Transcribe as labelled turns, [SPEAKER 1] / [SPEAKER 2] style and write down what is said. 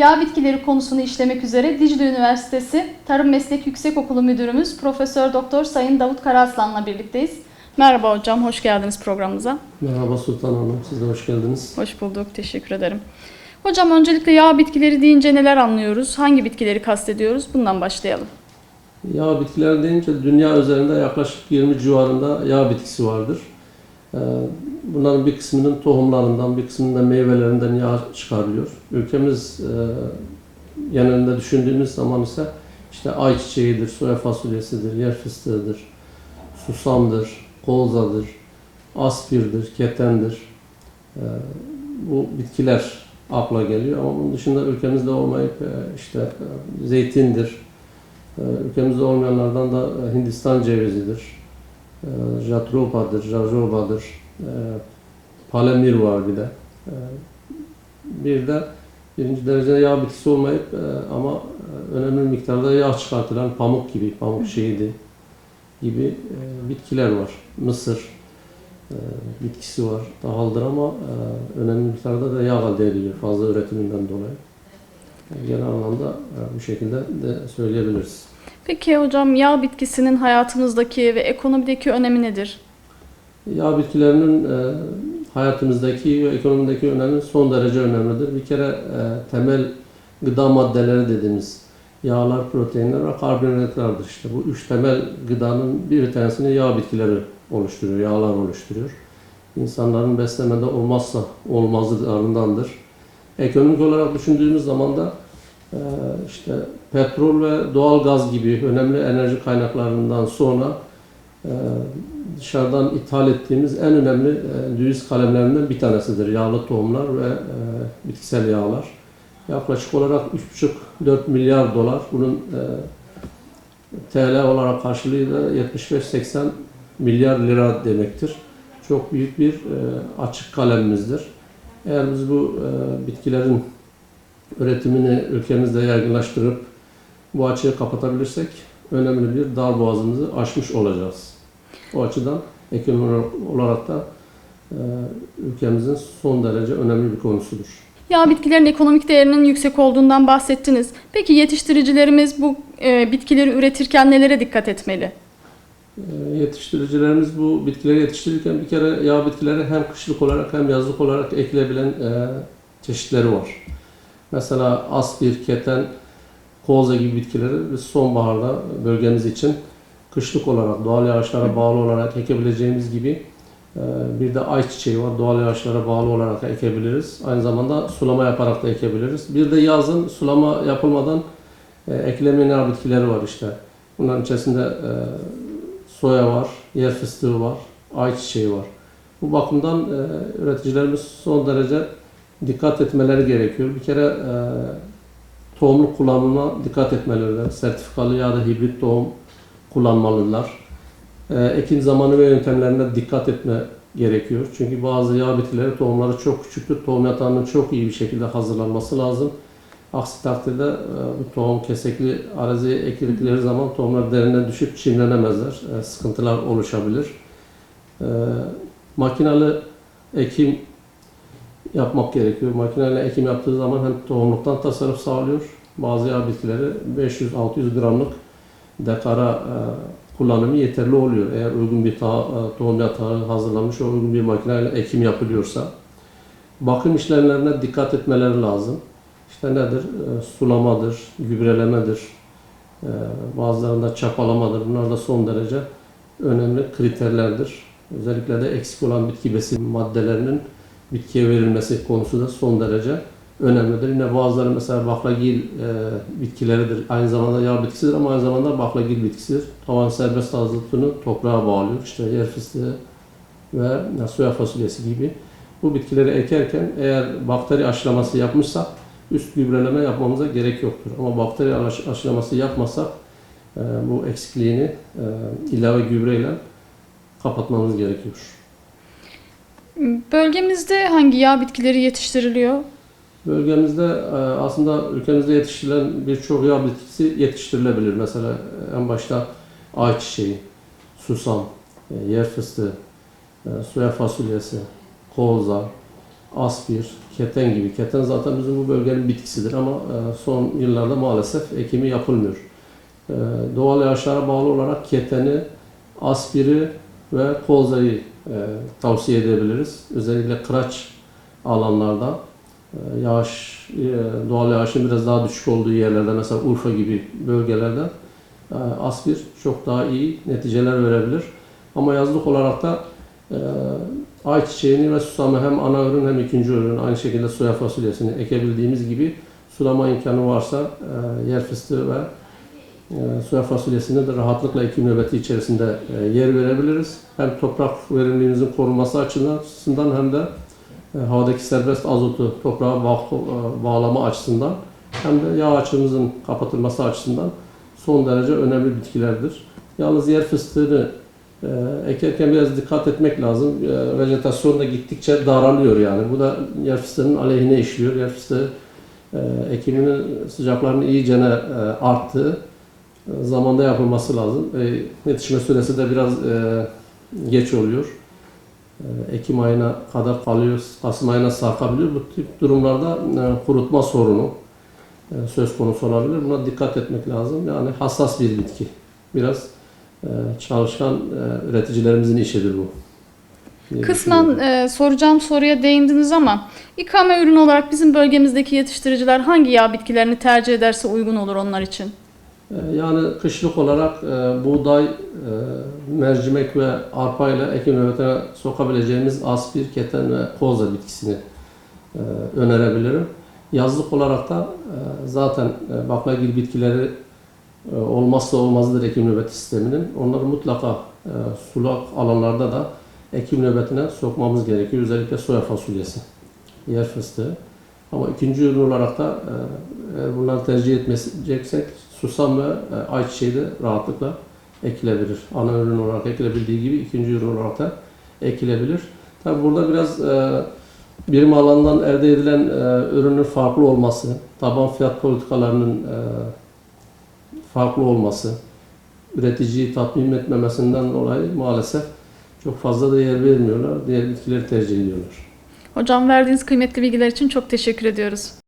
[SPEAKER 1] Yağ bitkileri konusunu işlemek üzere Dicle Üniversitesi Tarım Meslek Yüksekokulu Müdürümüz Profesör Doktor Sayın Davut Karaslan'la birlikteyiz. Merhaba hocam, hoş geldiniz programımıza.
[SPEAKER 2] Merhaba Sultan Hanım, siz de hoş geldiniz.
[SPEAKER 1] Hoş bulduk, teşekkür ederim. Hocam öncelikle yağ bitkileri deyince neler anlıyoruz? Hangi bitkileri kastediyoruz? Bundan başlayalım.
[SPEAKER 2] Yağ bitkiler deyince dünya üzerinde yaklaşık 20 civarında yağ bitkisi vardır. Ee, Bunların bir kısmının tohumlarından, bir kısmının da meyvelerinden yağ çıkarılıyor. Ülkemiz e, genelinde düşündüğümüz zaman ise işte ayçiçeğidir, soya fasulyesidir, yer fıstığıdır, susamdır, kolzadır, aspirdir, ketendir. Ee, Bu bitkiler akla geliyor ama bunun dışında ülkemizde olmayıp e, işte e, zeytindir, Ee, Ülkemizde olmayanlardan da Hindistan cevizidir, Jatropa'dır, Jajoba'dır, e, Palemir var bir de. E, Bir de birinci derecede yağ bitkisi olmayıp e, ama e, önemli miktarda yağ çıkartılan pamuk gibi, pamuk şehidi gibi e, bitkiler var. Mısır bitkisi var, dahaldır ama e, önemli miktarda da yağ elde ediliyor fazla üretiminden dolayı. Genel anlamda e, bu şekilde de söyleyebiliriz.
[SPEAKER 1] Peki hocam yağ bitkisinin hayatımızdaki ve ekonomideki önemi nedir?
[SPEAKER 2] Yağ bitkilerinin e, hayatımızdaki ve ekonomideki önemi son derece önemlidir. Bir kere e, temel gıda maddeleri dediğimiz yağlar, proteinler ve karbonhidratlardır. İşte bu üç temel gıdanın bir tanesini yağ bitkileri oluşturuyor, yağlar oluşturuyor. İnsanların beslemede olmazsa olmazlarındandır. Ekonomik olarak düşündüğümüz zaman da işte petrol ve doğal gaz gibi önemli enerji kaynaklarından sonra e, dışarıdan ithal ettiğimiz en önemli e, döviz kalemlerinden bir tanesidir. Yağlı tohumlar ve e, bitkisel yağlar. Yaklaşık olarak 3,5-4 milyar dolar. Bunun TL olarak karşılığı da 75-80 milyar lira demektir. Çok büyük bir açık kalemimizdir. Eğer biz bu bitkilerin üretimini ülkemizde yaygınlaştırıp bu açığı kapatabilirsek önemli bir dar boğazımızı aşmış olacağız. O açıdan ekonomi olarak da e, ülkemizin son derece önemli bir konusudur.
[SPEAKER 1] Yağ bitkilerin ekonomik değerinin yüksek olduğundan bahsettiniz. Peki yetiştiricilerimiz bu e, bitkileri üretirken nelere dikkat etmeli?
[SPEAKER 2] E, Yetiştiricilerimiz bu bitkileri yetiştirirken bir kere yağ bitkileri hem kışlık olarak hem yazlık olarak ekilebilen e, çeşitleri var. Mesela aspir, keten, koza gibi bitkileri biz sonbaharda bölgemiz için kışlık olarak doğal yağışlara bağlı olarak ekebileceğimiz gibi e, bir de ayçiçeği var. Doğal yağışlara bağlı olarak ekebiliriz. Aynı zamanda sulama yaparak da ekebiliriz. Bir de yazın sulama yapılmadan e, eklemeyen bitkileri var işte. Bunların içerisinde e, soya var, yer fıstığı var, ayçiçeği var. Bu bakımdan üreticilerimiz son derece dikkat etmeleri gerekiyor. Bir kere e, tohumluk kullanımına dikkat etmeliler. Sertifikalı ya da hibrit tohum kullanmalılar. E, ekim zamanı ve yöntemlerine dikkat etme gerekiyor. Çünkü bazı yağ bitkileri tohumları çok küçüktür. Tohum yatağının çok iyi bir şekilde hazırlanması lazım. Aksi takdirde e, bu tohum kesekli araziye ekildikleri zaman tohumlar derine düşüp çimlenemezler. E, sıkıntılar oluşabilir. E, makinalı ekim yapmak gerekiyor. Makineyle ekim yaptığı zaman hem tohumluktan tasarruf sağlıyor. Bazı yağ bitkileri 500-600 gramlık dekara e, kullanımı yeterli oluyor. Eğer uygun bir e, tohum yatağı hazırlanmış ve uygun bir makineyle ekim yapılıyorsa. Bakım işlemlerine dikkat etmeleri lazım. İşte nedir? E, sulamadır, gübrelemedir, bazılarında çapalamadır. Bunlar da son derece önemli kriterlerdir. Özellikle de eksik olan bitki besin maddelerinin bitkiye verilmesi konusu da son derece önemlidir. Yine bazıları mesela baklagil e, bitkileridir. Aynı zamanda yağ bitkisidir ama aynı zamanda baklagil bitkisidir. Tavan serbest azotunu toprağa bağlıyor. İşte yer fıstığı ve ya, soya fasulyesi gibi. Bu bitkileri ekerken eğer bakteri aşılaması yapmışsak üst gübreleme yapmamıza gerek yoktur. Ama bakteri aş- aşılaması yapmasak e, bu eksikliğini e, ilave gübreyle kapatmamız gerekiyor.
[SPEAKER 1] Bölgemizde hangi yağ bitkileri yetiştiriliyor?
[SPEAKER 2] Bölgemizde e, aslında ülkemizde yetiştirilen birçok yağ bitkisi yetiştirilebilir. Mesela e, en başta ayçiçeği, susam, e, yer fıstığı, soya fasulyesi, kolza, aspir, keten gibi. Keten zaten bizim bu bölgenin bitkisidir ama son yıllarda maalesef ekimi yapılmıyor. Doğal yağışlara bağlı olarak keteni, aspiri ve kozayı e, tavsiye edebiliriz. Özellikle kıraç alanlarda e, yağış, e, doğal yağışın biraz daha düşük olduğu yerlerde mesela Urfa gibi bölgelerde e, aspir çok daha iyi neticeler verebilir. Ama yazlık olarak da e, ayçiçeğini ve susamı hem ana ürün hem ikinci ürün aynı şekilde soya fasulyesini ekebildiğimiz gibi sulama imkanı varsa e, yer fıstığı ve soya fasulyesini de rahatlıkla ekim nöbeti içerisinde e, yer verebiliriz. Hem toprak verimliliğimizin korunması açısından hem de e, havadaki serbest azotu toprağa e, bağlama açısından hem de yağ açığımızın kapatılması açısından son derece önemli bitkilerdir. Yalnız yer fıstığını e, ekerken biraz dikkat etmek lazım. E, vejetasyon da gittikçe daralıyor yani. Bu da yer fıstığının aleyhine işliyor. Yer fıstığı e, ekiminin sıcaklarının iyicene e, arttığı zamanda yapılması lazım. E, yetişme süresi de biraz e, geç oluyor. E, Ekim ayına kadar kalıyor, Kasım ayına sarkabiliyor. Bu tip durumlarda e, kurutma sorunu e, söz konusu olabilir. Buna dikkat etmek lazım. Yani hassas bir bitki. Biraz e, çalışkan e, üreticilerimizin işidir bu.
[SPEAKER 1] Kısmen e, soracağım soruya değindiniz ama ikame ürünü olarak bizim bölgemizdeki yetiştiriciler hangi yağ bitkilerini tercih ederse uygun olur onlar için?
[SPEAKER 2] E, Yani kışlık olarak e, buğday, e, mercimek ve arpa ile ekim nöbetine sokabileceğimiz aspir, keten ve koza bitkisini e, önerebilirim. Yazlık olarak da zaten e, baklagil bitkileri olmazsa olmazıdır ekim nöbeti sisteminin. Onları mutlaka sulak alanlarda da ekim nöbetine sokmamız gerekiyor. Özellikle soya fasulyesi, yer fıstığı. Ama ikinci ürün olarak da eğer bunları tercih etmeyeceksek susam ve e, ayçiçeği de rahatlıkla ekilebilir. Ana ürün olarak ekilebildiği gibi ikinci ürün olarak da ekilebilir. Tabi burada biraz e, birim alandan elde edilen e, ürünün farklı olması, taban fiyat politikalarının e, farklı olması, üreticiyi tatmin etmemesinden dolayı maalesef çok fazla da yer vermiyorlar. Diğer bitkileri tercih ediyorlar.
[SPEAKER 1] Hocam verdiğiniz kıymetli bilgiler için çok teşekkür ediyoruz.